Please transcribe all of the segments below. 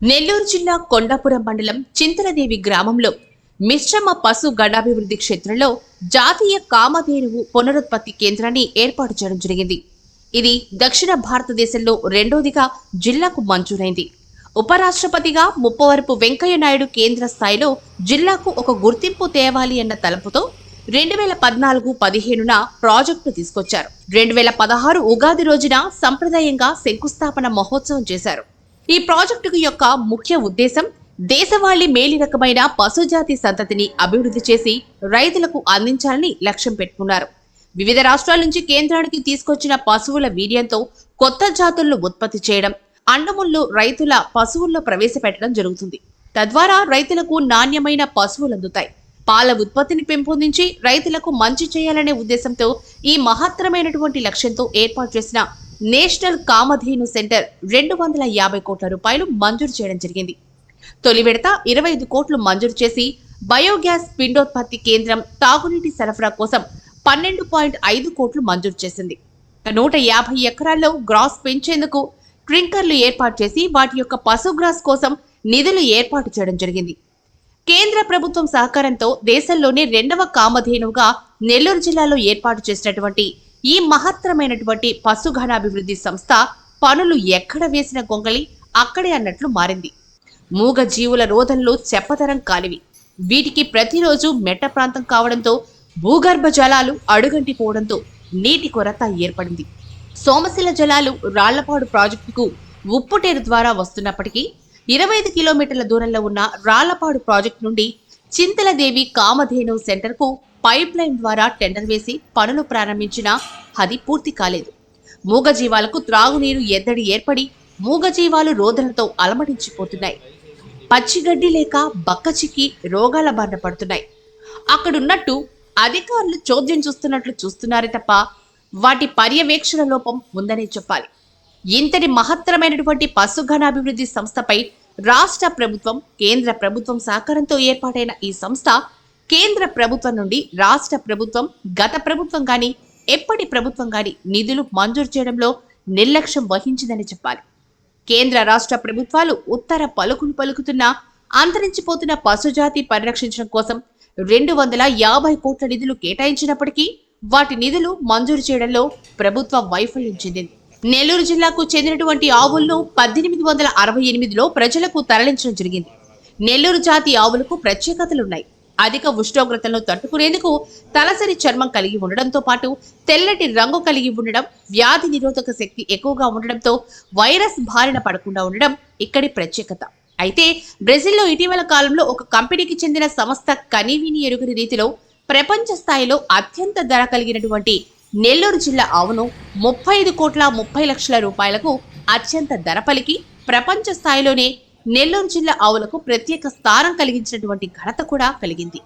నెల్లూరు జిల్లా కొండాపురం మండలం చింతలదేవి గ్రామంలో మిశ్రమ పశు గడాభివృద్ధి క్షేత్రంలో జాతీయ కామధేనువు పునరుత్పత్తి కేంద్రాన్ని ఏర్పాటు చేయడం జరిగింది. ఇది దక్షిణ భారతదేశంలో రెండోదిగా జిల్లాకు మంజూరైంది. ఉపరాష్ట్రపతిగా ముప్పవరపు వెంకయ్య నాయుడు కేంద్ర స్థాయిలో జిల్లాకు ఒక గుర్తింపు తేవాలి అన్న తలపుతో రెండు వేల పద్నాలుగు పదిహేనున ప్రాజెక్టును తీసుకొచ్చారు. రెండు వేల పదహారు ఉగాది రోజున సంప్రదాయంగా శంకుస్థాపన మహోత్సవం చేశారు. ఈ ప్రాజెక్టు యొక్క ముఖ్య ఉద్దేశం దేశవాళీ మేలి రకమైన పశుజాతి సంతతిని అభివృద్ధి చేసి రైతులకు అందించాలని లక్ష్యం పెట్టుకున్నారు. వివిధ రాష్ట్రాల నుంచి కేంద్రానికి తీసుకొచ్చిన పశువుల వీర్యంతో కొత్త జాతులను ఉత్పత్తి చేయడం అండముల్లో రైతుల పశువుల్లో ప్రవేశపెట్టడం జరుగుతుంది. తద్వారా రైతులకు నాణ్యమైన పశువులు అందుతాయి. పాల ఉత్పత్తిని పెంపొందించి రైతులకు మంచి చేయాలనే ఉద్దేశంతో ఈ మహత్తరమైనటువంటి లక్ష్యంతో ఏర్పాటు చేసిన నేషనల్ కామధేను సెంటర్ రెండు వందల యాభై కోట్ల రూపాయలు మంజూరు చేయడం జరిగింది. తొలి విడత ఇరవై ఐదు కోట్లు మంజూరు చేసి బయోగ్యాస్ పిండోత్పత్తి కేంద్రం తాగునీటి సరఫరా కోసం పన్నెండు పాయింట్ ఐదు కోట్లు మంజూరు చేసింది. నూట యాభై ఎకరాల్లో గ్రాస్ పెంచేందుకు ట్రింకర్లు ఏర్పాటు చేసి వాటి యొక్క పశుగ్రాస్ కోసం నిధులు ఏర్పాటు చేయడం జరిగింది. కేంద్ర ప్రభుత్వం సహకారంతో దేశంలోనే రెండవ కామధేనువుగా నెల్లూరు జిల్లాలో ఏర్పాటు చేసినటువంటి ఈ మహత్తరమైనటువంటి పశుఘనాభివృద్ధి సంస్థ పనులు ఎక్కడ వేసిన గొంగళి అక్కడే అన్నట్లు మారింది. మూగ జీవుల రోధనలు చెప్పతరం కాలివి. వీటికి ప్రతిరోజు మెట్ట ప్రాంతం కావడంతో భూగర్భ జలాలు అడుగంటిపోవడంతో నీటి కొరత ఏర్పడింది. సోమశిల జలాలు రాళ్ళపాడు ప్రాజెక్టుకు ఉప్పుటేరు ద్వారా వస్తున్నప్పటికీ ఇరవై ఐదు కిలోమీటర్ల దూరంలో ఉన్న రాళ్ళపాడు ప్రాజెక్టు నుండి చింతలదేవి కామధేను సెంటర్కు పైప్ లైన్ ద్వారా టెండర్ వేసి పనులు ప్రారంభించినా అది పూర్తి కాలేదు. మూగజీవాలకు త్రాగునీరు ఎద్దడి ఏర్పడి మూగజీవాలు రోదనతో అలమటించిపోతున్నాయి. పచ్చిగడ్డి లేక బక్కచిక్కి రోగాల బారిన పడుతున్నాయి. అక్కడున్నట్టు అధికారులు చోద్యం చూస్తున్నట్లు చూస్తున్నారే తప్ప వాటి పర్యవేక్షణ లోపం ఉందనే చెప్పాలి. ఇంతటి మహత్తరమైనటువంటి పశుఘనాభివృద్ధి సంస్థపై రాష్ట్ర ప్రభుత్వం కేంద్ర ప్రభుత్వం సహకారంతో ఏర్పాటైన ఈ సంస్థ కేంద్ర ప్రభుత్వం నుండి రాష్ట్ర ప్రభుత్వం గత ప్రభుత్వం కానీ ఎప్పటి ప్రభుత్వం కానీ నిధులు మంజూరు చేయడంలో నిర్లక్ష్యం వహించిందని చెప్పాలి. కేంద్ర రాష్ట్ర ప్రభుత్వాలు ఉత్తర పలుకులు పలుకుతున్న అంతరించిపోతున్న పశుజాతి పరిరక్షించడం కోసం రెండు వందల యాభై కోట్ల నిధులు కేటాయించినప్పటికీ వాటి నిధులు మంజూరు చేయడంలో ప్రభుత్వం వైఫల్యం చెందింది. నెల్లూరు జిల్లాకు చెందినటువంటి ఆవులను పద్దెనిమిది వందల అరవై ఎనిమిదిలో ప్రజలకు తరలించడం జరిగింది. నెల్లూరు జాతి ఆవులకు ప్రత్యేకతలున్నాయి. అధిక ఉష్ణోగ్రతలను తట్టుకునేందుకు తలసరి చర్మం కలిగి ఉండడంతో పాటు తెల్లటి రంగు కలిగి ఉండడం వ్యాధి నిరోధక శక్తి ఎక్కువగా ఉండడంతో వైరస్ బారిన పడకుండా ఉండడం ఇక్కడి ప్రత్యేకత. అయితే బ్రెజిల్లో ఇటీవల కాలంలో ఒక కంపెనీకి చెందిన సంస్థ కనీవిని ఎరుగని రీతిలో ప్రపంచ స్థాయిలో అత్యంత ధర కలిగినటువంటి నెల్లూరు జిల్లా ఆవును ముప్పై ఐదు కోట్ల ముప్పై లక్షల రూపాయలకు అత్యంత ధర పలికి ప్రపంచ స్థాయిలోనే నెల్లూరు జిల్లా ఆవులకు ప్రత్యేక స్థానం కలిగించినటువంటి ఘనత కూడా కలిగింది.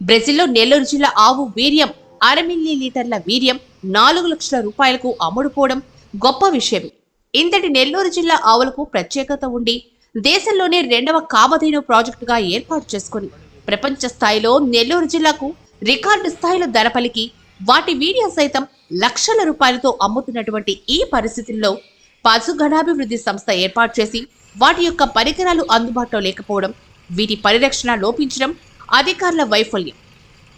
బ్రెజిల్లో నెల్లూరు జిల్లా ఆవు వీర్యం అర మిల్లీ లీటర్ల వీర్యం నాలుగు లక్షల రూపాయలకు అమ్ముడుపోవడం గొప్ప విషయమే ఇంతటి నెల్లూరు జిల్లా ఆవులకు ప్రత్యేకత ఉండి దేశంలోనే రెండవ కామధేను ప్రాజెక్టుగా ఏర్పాటు చేసుకుని ప్రపంచ స్థాయిలో నెల్లూరు జిల్లాకు రికార్డు స్థాయిలో ధర పలికి వాటి వీడియో సైతం లక్షల రూపాయలతో అమ్ముతున్నటువంటి ఈ పరిస్థితుల్లో పశుగణాభివృద్ధి సంస్థ ఏర్పాటు చేసి వాటి యొక్క పరికరాలు అందుబాటులో లేకపోవడం వీటి పరిరక్షణ లోపించడం అధికారుల వైఫల్యం.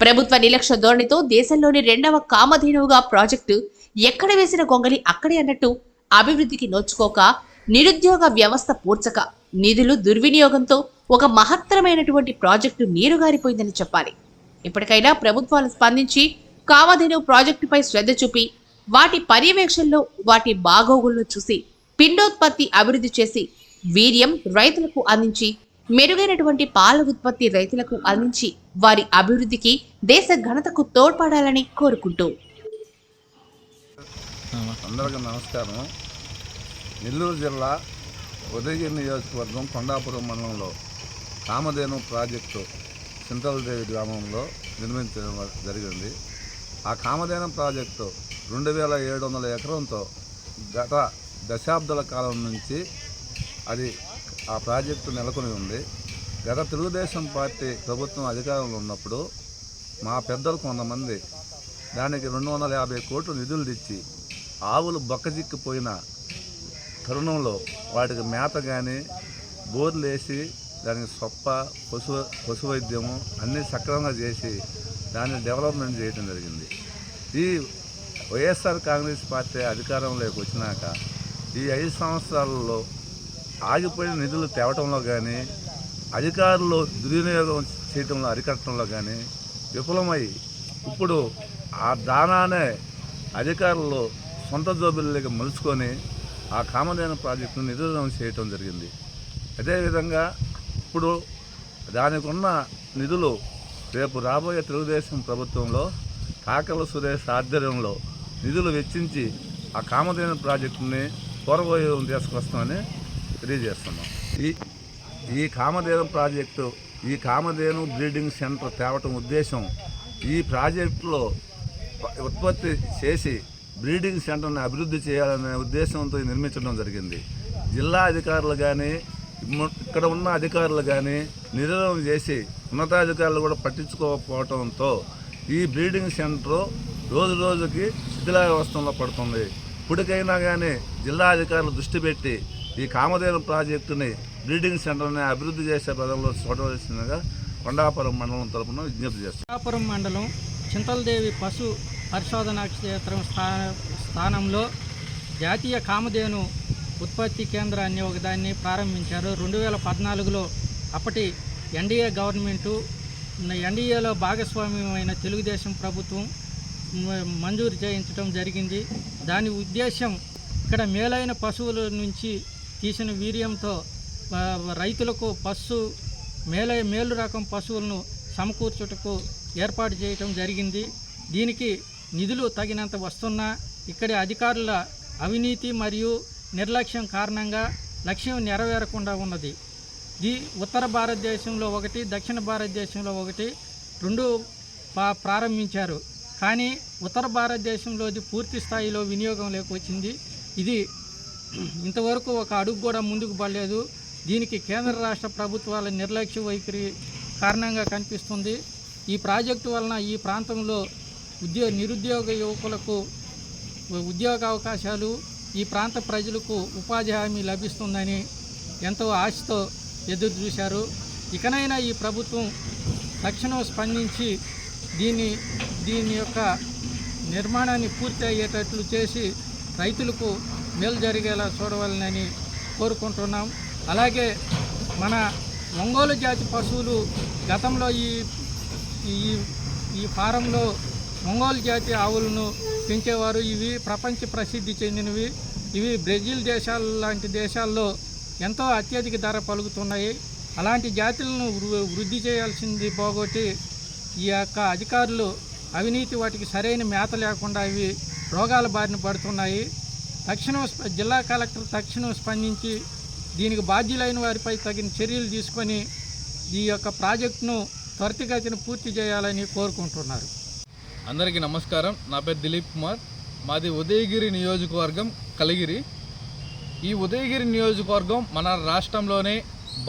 ప్రభుత్వ నిర్లక్ష్య ధోరణితో దేశంలోని రెండవ కామధేనువుగా ప్రాజెక్టు ఎక్కడ వేసిన గొంగలి అక్కడే అన్నట్టు అభివృద్ధికి నోచుకోక నిరుద్యోగ వ్యవస్థ పూడ్చక నిధులు దుర్వినియోగంతో ఒక మహత్తరమైనటువంటి ప్రాజెక్టు నీరుగారిపోయిందని చెప్పాలి. ఇప్పటికైనా ప్రభుత్వాలు స్పందించి కామధేను ప్రాజెక్టుపై శ్రద్ధ చూపి వాటి పర్యవేక్షణలో వాటి బాగోగులను చూసి పిండోత్పత్తి అభివృద్ధి చేసి వీర్యం రైతులకు అందించి మెరుగైనటువంటి పాల ఉత్పత్తి రైతులకు అందించి వారి అభివృద్ధికి దేశ ఘనతకు తోడ్పడాలని కోరుకుంటూ. అందరికీ నమస్కారం. నెల్లూరు జిల్లా ఉదయగిరి నియోజకవర్గం కొండాపురం మండలంలో కామధేను ప్రాజెక్టు చింతలదేవి గ్రామంలో నిర్మించడం జరిగింది. ఆ కామధేనం ప్రాజెక్టు రెండు వేల ఏడు వందల ఎకరంతో గత దశాబ్దాల కాలం నుంచి అది ఆ ప్రాజెక్టు నెలకొని ఉంది. గత తెలుగుదేశం పార్టీ ప్రభుత్వం అధికారంలో ఉన్నప్పుడు మా పెద్దలు కొంతమంది దానికి రెండు వందల యాభై కోట్లు నిధులు ఇచ్చి ఆవులు బొక్కజిక్కిపోయిన తరుణంలో వాటికి మేత కానీ బోర్లు వేసి దానికి సొప్ప పశు పశు వైద్యము అన్నీ సక్రమంగా చేసి దాన్ని డెవలప్మెంట్ చేయడం జరిగింది. ఈ వైఎస్ఆర్ కాంగ్రెస్ పార్టీ అధికారంలోకి వచ్చినాక ఈ ఐదు సంవత్సరాలలో ఆగిపోయిన నిధులు తేవటంలో కానీ అధికారులు దుర్వినియోగం చేయటంలో అరికట్టడంలో కానీ విఫలమై ఇప్పుడు ఆ దానానే అధికారులు సొంత జోబుల్లోకి మలుచుకొని ఆ కామధేను ప్రాజెక్టును నిధులను చేయటం జరిగింది. అదేవిధంగా ఇప్పుడు దానికి ఉన్న నిధులు రేపు రాబోయే తెలుగుదేశం ప్రభుత్వంలో కాకల సురేష్ ఆధ్వర్యంలో నిధులు వెచ్చించి ఆ కామధేను ప్రాజెక్టుని పూర్వయోగం తీసుకొస్తామని తెలియజేస్తున్నాం. ఈ ఈ కామధేను ప్రాజెక్టు ఈ కామధేను బ్రీడింగ్ సెంటర్ తేవటం ఉద్దేశం ఈ ప్రాజెక్టులో ఉత్పత్తి చేసి బ్రీడింగ్ సెంటర్ని అభివృద్ధి చేయాలనే ఉద్దేశంతో నిర్మించడం జరిగింది. జిల్లా అధికారులు కానీ ఇక్కడ ఉన్న అధికారులు కానీ నిర్ణయం చేసి ఉన్నతాధికారులు కూడా పట్టించుకోకపోవడంతో ఈ బ్రీడింగ్ సెంటర్ రోజు రోజుకి శిథిలావస్థలో పడుతుంది. ఇప్పటికైనా కానీ జిల్లా అధికారులు దృష్టి పెట్టి ఈ కామధేను ప్రాజెక్టుని బ్రీడింగ్ సెంటర్ని అభివృద్ధి చేసే పదంలో చూడవలసిందిగా కొండాపురం మండలం తరపున విజ్ఞప్తి చేస్తాం కొండాపురం మండలం చింతలదేవి పశు పరిశోధనా క్షేత్రం స్థా స్థానంలో జాతీయ కామధేను ఉత్పత్తి కేంద్రాన్ని ఒకదాన్ని ప్రారంభించారు. రెండు వేల పద్నాలుగులో అప్పటి ఎన్డీఏ గవర్నమెంటు ఎన్డీఏలో భాగస్వామ్యమైన తెలుగుదేశం ప్రభుత్వం మంజూరు చేయించడం జరిగింది. దాని ఉద్దేశం ఇక్కడ మేలైన పశువుల నుంచి తీసిన వీర్యంతో రైతులకు పశు మేలై మేలు రకం పశువులను సమకూర్చుటకు ఏర్పాటు చేయటం జరిగింది. దీనికి నిధులు తగినంత వస్తున్నా ఇక్కడి అధికారుల అవినీతి మరియు నిర్లక్ష్యం కారణంగా లక్ష్యం నెరవేరకుండా ఉన్నది. ఇది ఉత్తర భారతదేశంలో ఒకటి దక్షిణ భారతదేశంలో ఒకటి రెండు పా- ప్రారంభించారు. కానీ ఉత్తర భారతదేశంలోది పూర్తి స్థాయిలో వినియోగం వచ్చింది. ఇది ఇంతవరకు ఒక అడుగు కూడా ముందుకు పడలేదు. దీనికి కేంద్ర రాష్ట్ర ప్రభుత్వాల నిర్లక్ష్య వైఖరి కారణంగా కనిపిస్తుంది. ఈ ప్రాజెక్టు వలన ఈ ప్రాంతంలో ఉద్యోగ నిరుద్యోగ యువకులకు ఉద్యోగ అవకాశాలు ఈ ప్రాంత ప్రజలకు ఉపాధి హామీ లభిస్తుందని ఎంతో ఆశతో ఎదురు చూశారు. ఇకనైనా ఈ ప్రభుత్వం తక్షణం స్పందించి దీన్ని దీని యొక్క నిర్మాణాన్ని పూర్తి అయ్యేటట్లు చేసి రైతులకు మేలు జరిగేలా చూడవాలని కోరుకుంటున్నాం. అలాగే మన ఒంగోలు జాతి పశువులు గతంలో ఈ ఈ ఈ ఫారంలో ఒంగోలు జాతి ఆవులను పెంచేవారు. ఇవి ప్రపంచ ప్రసిద్ధి చెందినవి. ఇవి బ్రెజిల్ దేశాల లాంటి దేశాల్లో ఎంతో అత్యధిక ధర పలుకుతున్నాయి. అలాంటి జాతులను వృద్ధి చేయాల్సింది పోగొట్టి ఈ యొక్క అధికారులు అవినీతి వాటికి సరైన మేత లేకుండా ఇవి రోగాల బారిన పడుతున్నాయి. తక్షణం స్ప- జిల్లా కలెక్టర్ తక్షణం స్పందించి దీనికి బాధ్యులైన వారిపై తగిన చర్యలు తీసుకొని ఈ యొక్క ప్రాజెక్టును త్వరితగతిన పూర్తి చేయాలని కోరుకుంటున్నారు. అందరికీ నమస్కారం. నా పేరు దిలీప్ కుమార్. మాది ఉదయగిరి నియోజకవర్గం కలిగిరి. ఈ ఉదయగిరి నియోజకవర్గం మన రాష్ట్రంలోనే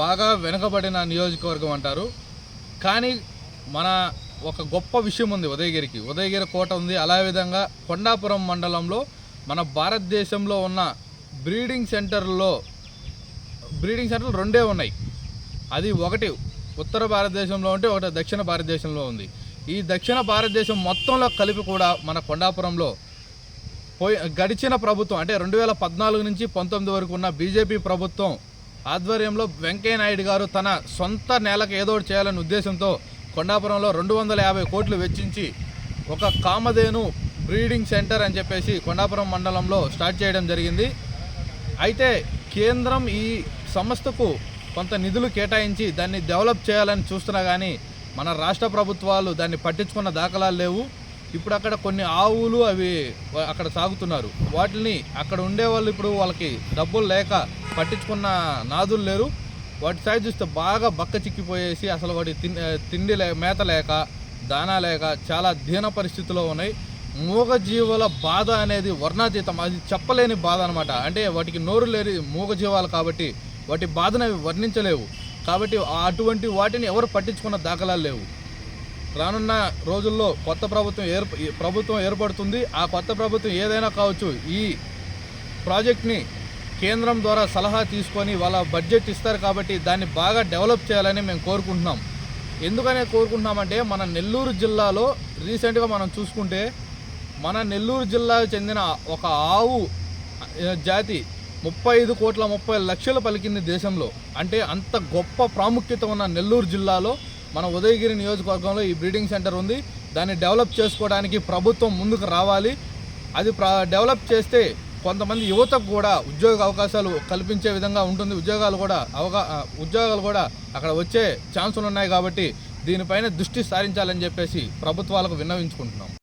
బాగా వెనుకబడిన నియోజకవర్గం అంటారు. కానీ మన ఒక గొప్ప విషయం ఉంది ఉదయగిరికి. ఉదయగిరి కోట ఉంది. అలా విధంగా కొండాపురం మండలంలో మన భారతదేశంలో ఉన్న బ్రీడింగ్ సెంటర్లో బ్రీడింగ్ సెంటర్లు రెండే ఉన్నాయి. అది ఒకటి ఉత్తర భారతదేశంలో ఉంటే ఒకటి దక్షిణ భారతదేశంలో ఉంది. ఈ దక్షిణ భారతదేశం మొత్తంలో కలిపి కూడా మన కొండాపురంలో పోయి గడిచిన ప్రభుత్వం అంటే రెండు వేల పద్నాలుగు నుంచి పంతొమ్మిది వరకు ఉన్న బీజేపీ ప్రభుత్వం ఆధ్వర్యంలో వెంకయ్య నాయుడు గారు తన సొంత నేలకు ఏదో చేయాలనే ఉద్దేశంతో కొండాపురంలో రెండు వందల యాభై కోట్లు వెచ్చించి ఒక కామధేను బ్రీడింగ్ సెంటర్ అని చెప్పేసి కొండాపురం మండలంలో స్టార్ట్ చేయడం జరిగింది. అయితే కేంద్రం ఈ సంస్థకు కొంత నిధులు కేటాయించి దాన్ని డెవలప్ చేయాలని చూస్తున్నా కానీ మన రాష్ట్ర ప్రభుత్వాలు దాన్ని పట్టించుకున్న దాఖలాలు లేవు. ఇప్పుడు అక్కడ కొన్ని ఆవులు అవి అక్కడ సాగుతున్నారు. వాటిని అక్కడ ఉండే వాళ్ళు ఇప్పుడు వాళ్ళకి డబ్బులు లేక పట్టించుకున్న నాదులు లేరు. వాటి సైజ్ చూస్తే బాగా బక్క చిక్కిపోయేసి అసలు వాటి తిన్ తిండి లే మేత లేక దానా లేక చాలా దీన పరిస్థితిలో ఉన్నాయి. మూగజీవుల బాధ అనేది వర్ణాతీతం. అది చెప్పలేని బాధ అనమాట అంటే వాటికి నోరు లేని మూగజీవాలు కాబట్టి వాటి బాధను అవి వర్ణించలేవు. కాబట్టి అటువంటి వాటిని ఎవరు పట్టించుకున్న దాఖలాలు లేవు. రానున్న రోజుల్లో కొత్త ప్రభుత్వం ఏర్ప ప్రభుత్వం ఏర్పడుతుంది. ఆ కొత్త ప్రభుత్వం ఏదైనా కావచ్చు ఈ ప్రాజెక్ట్ని కేంద్రం ద్వారా సలహా తీసుకొని వాళ్ళ బడ్జెట్ ఇస్తారు కాబట్టి దాన్ని బాగా డెవలప్ చేయాలని మేము కోరుకుంటున్నాం. ఎందుకనే కోరుకుంటున్నామంటే మన నెల్లూరు జిల్లాలో రీసెంట్గా మనం చూసుకుంటే మన నెల్లూరు జిల్లాకు చెందిన ఒక ఆవు జాతి ముప్పై ఐదు కోట్ల ముప్పై లక్షలు పలికింది దేశంలో. అంటే అంత గొప్ప ప్రాముఖ్యత ఉన్న నెల్లూరు జిల్లాలో మన ఉదయగిరి నియోజకవర్గంలో ఈ బ్రీడింగ్ సెంటర్ ఉంది. దాన్ని డెవలప్ చేసుకోవడానికి ప్రభుత్వం ముందుకు రావాలి. అది డెవలప్ చేస్తే కొంతమంది యువతకు కూడా ఉద్యోగ అవకాశాలు కల్పించే విధంగా ఉంటుంది. ఉద్యోగాలు కూడా అవగా ఉద్యోగాలు కూడా అక్కడ వచ్చే ఛాన్సులు ఉన్నాయి కాబట్టి దీనిపైన దృష్టి సారించాలని చెప్పేసి ప్రభుత్వాలకు విన్నవించుకుంటున్నాం.